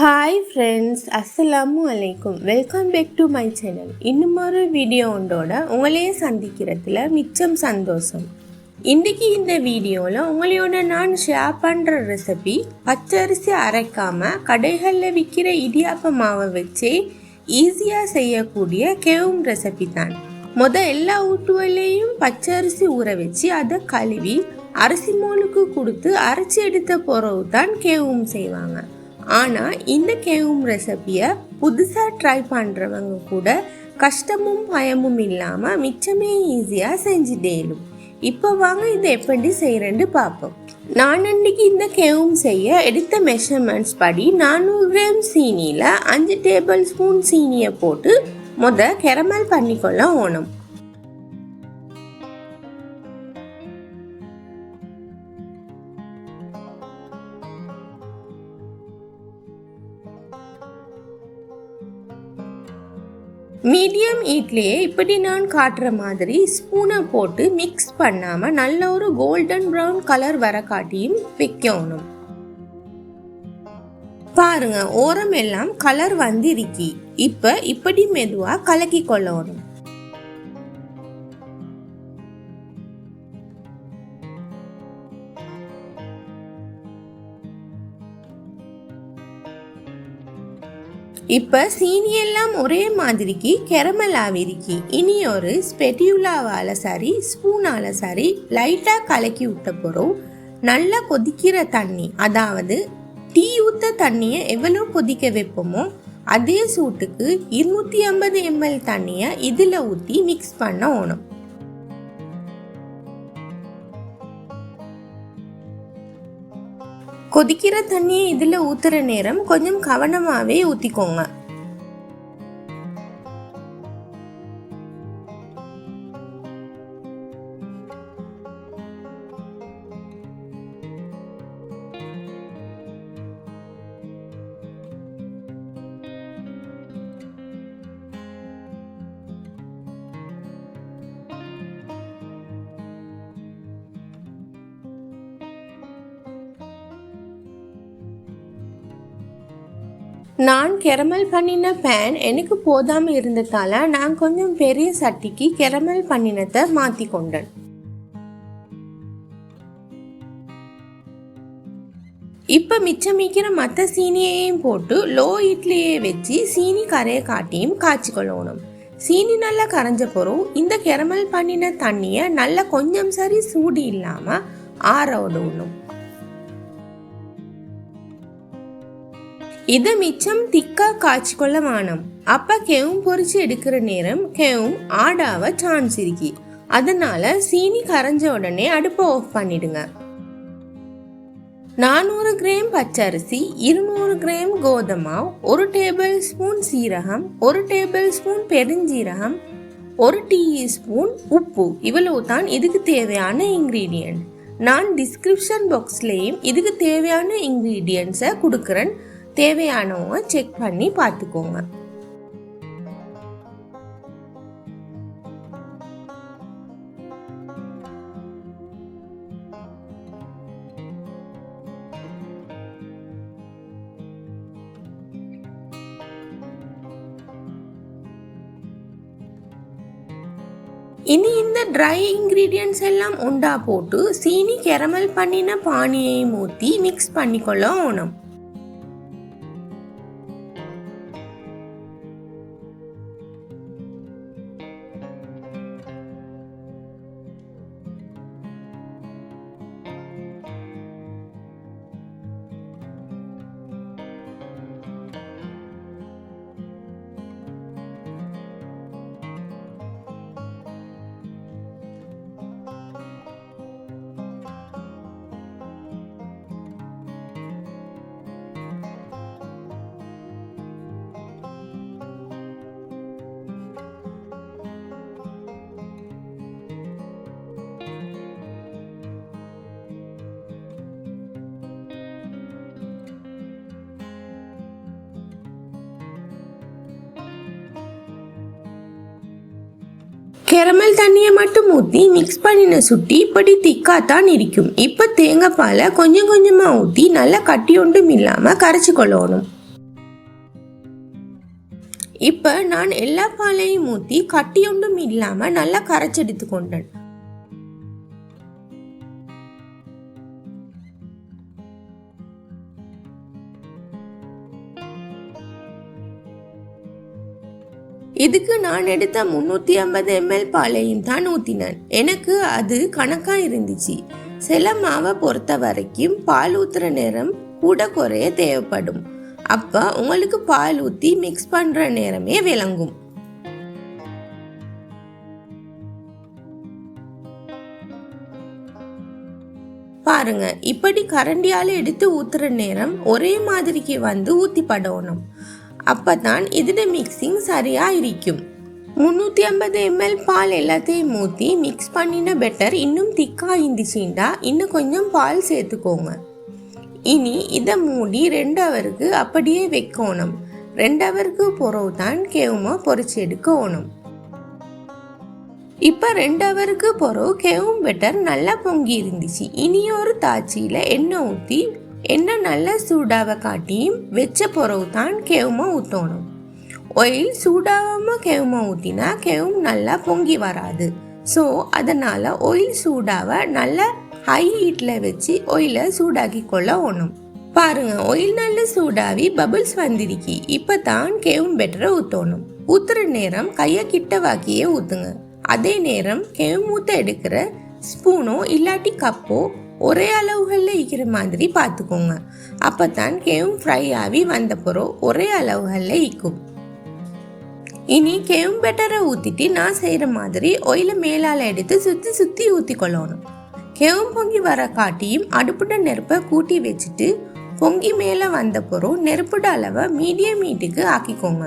Hi friends அஸ்ஸலாமு அலைக்கும் welcome back to my channel இன்னும் ஒரு வீடியோ ஒன்றோட உங்களையே சந்திக்கிறதுல மிச்சம் சந்தோஷம். இன்றைக்கி இந்த வீடியோவில் உங்களோட நான் ஷேர் பண்ணுற ரெசிபி பச்சரிசி அரைக்காமல் கடைகளில் விற்கிற இடியாப்ப மாவை வச்சே ஈஸியாக செய்யக்கூடிய கெவும் ரெசிபி தான். முத எல்லா ஊட்டுவலையும் பச்சரிசி ஊற வச்சு அதை கழுவி அரிசி மோலுக்கு கொடுத்து அரைச்சி எடுத்த பிறகு தான் கேவும் செய்வாங்க. ஆனால் இந்த கேவும் ரெசிபியை புதுசாக ட்ரை பண்ணுறவங்க கூட கஷ்டமும் பயமும் இல்லாமல் மிச்சமே ஈஸியாக செஞ்சுட்டேலும் இப்போ வாங்க இதை எப்படி செய்கிறேன்னு பார்ப்போம். நான் அன்றைக்கி இந்த கேவும் செய்ய எடுத்த மெஷர்மெண்ட்ஸ் படி நானூறு கிராம் சீனியில் அஞ்சு டேபிள் ஸ்பூன் சீனியை போட்டு முத கெரமல் பண்ணிக்கொள்ள ஓணும். மீடியம் இட்லியை இப்படி நான் காட்டுற மாதிரி ஸ்பூனை போட்டு மிக்ஸ் பண்ணாமல் நல்ல ஒரு கோல்டன் ப்ரௌன் கலர் வர காட்டியும் வைக்கணும். பாருங்க ஓரம் எல்லாம் கலர் வந்திருக்கி. இப்போ இப்படி மெதுவாக கலக்கி கொள்ளணும். இப்போ சீனி எல்லாம் ஒரே மாதிரிக்கு கெரமலாவிருக்கி இனி ஒரு ஸ்பெட்யூலாவால் சரி ஸ்பூனால் சரி லைட்டாக கலக்கி விட்ட போகிறோம் நல்லா கொதிக்கிற தண்ணி அதாவது டீ ஊற்ற தண்ணியை எவ்வளோ கொதிக்க வைப்போமோ அதே சூட்டுக்கு இருநூற்றி ஐம்பது எம்எல் தண்ணியை இதில் ஊற்றி மிக்ஸ் பண்ண ஓணும். கொதிக்கிற தண்ணியை இதில் ஊற்றுற நேரம் கொஞ்சம் கவனமாகவே ஊற்றிக்கோங்க நான் கெரமல் பண்ணின பேன் எனக்கு போதாமல் இருந்ததால நான் கொஞ்சம் பெரிய சட்டிக்கு கெரமல் பண்ணினத்தை மாற்றி கொண்டேன். இப்போ மிச்சமிக்கிற மற்ற சீனியையும் போட்டு லோ இட்லியை வச்சு சீனி கரையை காட்டியும் காய்ச்சிக்கொள்ளணும் சீனி நல்லா கரைஞ்ச பிறகு இந்த கெரமல் பண்ணின தண்ணியை நல்லா கொஞ்சம் சரி சூடு இல்லாமல் ஆற விடணும். இது மிச்சம் திக்கா காய்ச்சிக்கொள்ள வானம். அப்ப கெவும் பொறிச்சு எடுக்கிற நேரம் கெவும் ஆடாவ சான்ஸ் இருக்கி. அதனால சீனி கரைஞ்ச உடனே அடுப்பை ஆஃப் பண்ணிடுங்க. நானூறு கிராம் பச்சரிசி இருநூறு கிராம் கோதுமாவ் ஒரு டேபிள் ஸ்பூன் சீரகம் ஒரு டேபிள் ஸ்பூன் பெருஞ்சீரகம் ஒரு டீஸ்பூன் உப்பு. இவ்வளவு தான் இதுக்கு தேவையான இன்க்ரீடியன்ட் நான் டிஸ்கிரிப்ஷன் பாக்ஸ்லேயும் இதுக்கு தேவையான இன்க்ரீடியன்ஸை கொடுக்குறேன். தேவையானவங்க செக் பண்ணி பார்த்துக்கோங்க. இனி இந்த ட்ரை இன்க்ரீடியன்ஸ் எல்லாம் உண்டா போட்டு சீனி கெரமல் பண்ணின பானியை ஊற்றி மிக்ஸ் பண்ணிக்கொள்ள ஓணும் கெரமல் தண்ணியை மட்டும் ஊற்றி மிக்ஸ் பண்ணின சுட்டி இப்படி திக்காத்தான் இருக்கும். இப்போ தேங்காய் பாலை கொஞ்சம் கொஞ்சமாக ஊற்றி நல்லா கட்டி ஒன்றும் இல்லாமல் கரைச்சி கொள்ளணும். இப்போ நான் எல்லா பாலையும் ஊற்றி கட்டி ஒன்றும் இல்லாமல் நல்லா கரைச்செடுத்து கொண்டேன். இதுக்கு நான் எடுத்த முந்நூற்றி ஐம்பது எம்எல் பாலையும் தான் ஊற்றினேன் எனக்கு அது கணக்காக இருந்துச்சு. சில மாவை பொறுத்த வரைக்கும் பால் ஊத்துற நேரம் கூட குறைய தேவைப்படும். அப்போ உங்களுக்கு பால் ஊற்றி மிக்ஸ் பண்ணுற நேரமே விளங்கும். பாருங்க இப்படி கரண்டியால் எடுத்து ஊத்துற நேரம் ஒரே மாதிரிக்கு வந்து ஊத்தி படணும். அப்போ தான் இதோட மிக்சிங் சரியாக இருக்கும் முந்நூற்றி ஐம்பது எம்எல் பால் எல்லாத்தையும் ஊற்றி மிக்ஸ் பண்ணின பெட்டர் இன்னும் திக்காக இருந்துச்சுண்டா. இன்னும் கொஞ்சம் பால் சேர்த்துக்கோங்க. இனி இதை மூடி ரெண்டு ஹவருக்கு அப்படியே வைக்கணும். ரெண்டு ஹவருக்கு பிறகு தான் கேவுமா பொறிச்சு எடுக்கணும். இப்போ ரெண்டு ஹவருக்கு பிறகு கேவும் பெட்டர் நல்லா பொங்கி இருந்துச்சு. இனி ஒரு தாச்சியில் எண்ணெய் ஊற்றி எண்ணெய் நல்லா சூடாக காட்டியும் வச்ச பிறகு தான் கேவுமா ஊற்றணும் ஒயில் சூடாகாமல் கேவமாக ஊற்றினா கேவும் நல்லா பொங்கி வராது. ஸோ அதனால் ஒயில் சூடாக நல்லா ஹை ஹீட்டில் வச்சு ஒயிலை சூடாக்கி கொள்ள ஒணும் பாருங்க ஒயில் நல்ல சூடாவி பபிள்ஸ் வந்திருக்கி. இப்போ தான் கேவும் பெட்டரை ஊற்றணும் ஊத்துற நேரம் கையை கிட்ட வாக்கியே ஊற்றுங்க அதே நேரம் கேவும் ஊற்ற எடுக்கிற ஸ்பூனோ இல்லாட்டி கப்போ ஒரே அளவுகளில் இருக்கிற மாதிரி பார்த்துக்கோங்க. அப்போ தான் கேவும் ஃப்ரை ஆகி வந்த பிறகு ஒரே அளவுகளில் இக்கும். இனி கேவும் பெட்டரை ஊற்றிட்டு நான் செய்கிற மாதிரி ஒயில மேலால் எடுத்து சுற்றி சுற்றி ஊற்றி கொள்ளணும். கேவும் பொங்கி வர காட்டியும் அடுப்புட நெருப்பை கூட்டி வச்சுட்டு பொங்கி மேலே வந்த பிறகு நெருப்புட அளவை மீடியம் ஹீட்டுக்கு ஆக்கிக்கோங்க.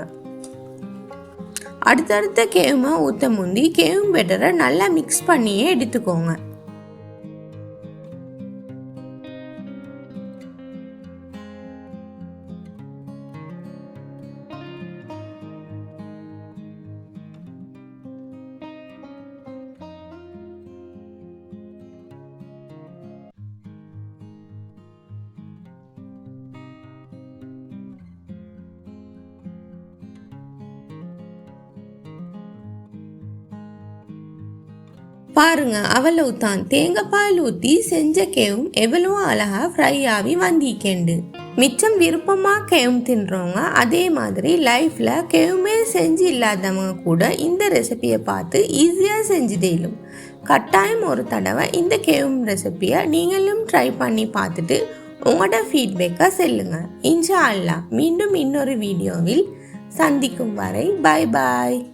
அடுத்தடுத்த கேவுமை ஊற்ற முந்தி கேவும் பெட்டரை நல்லா மிக்ஸ் பண்ணியே எடுத்துக்கோங்க. பாருங்க அவ்வளவு தான். தேங்காய்பால் ஊற்றி செஞ்ச கேவும் எவ்வளவு அழகா ஃப்ரை ஆகி வந்திக்கேண்டு மிச்சம் விருப்பமா கேவும் தின்றவங்க அதே மாதிரி லைஃப்ல கேவுமே செஞ்சு இல்லாதவங்க கூட இந்த ரெசிபியை பார்த்து ஈஸியாக செஞ்சு தேலும் கட்டாயம் ஒரு தடவை இந்த கேவும் ரெசிபியை நீங்களும் ட்ரை பண்ணி பார்த்துட்டு உங்களோட ஃபீட்பேக்கை செல்லுங்க. இன்ஷா அல்லா மீண்டும் இன்னொரு வீடியோவில் சந்திக்கும் வரை பாய் பாய்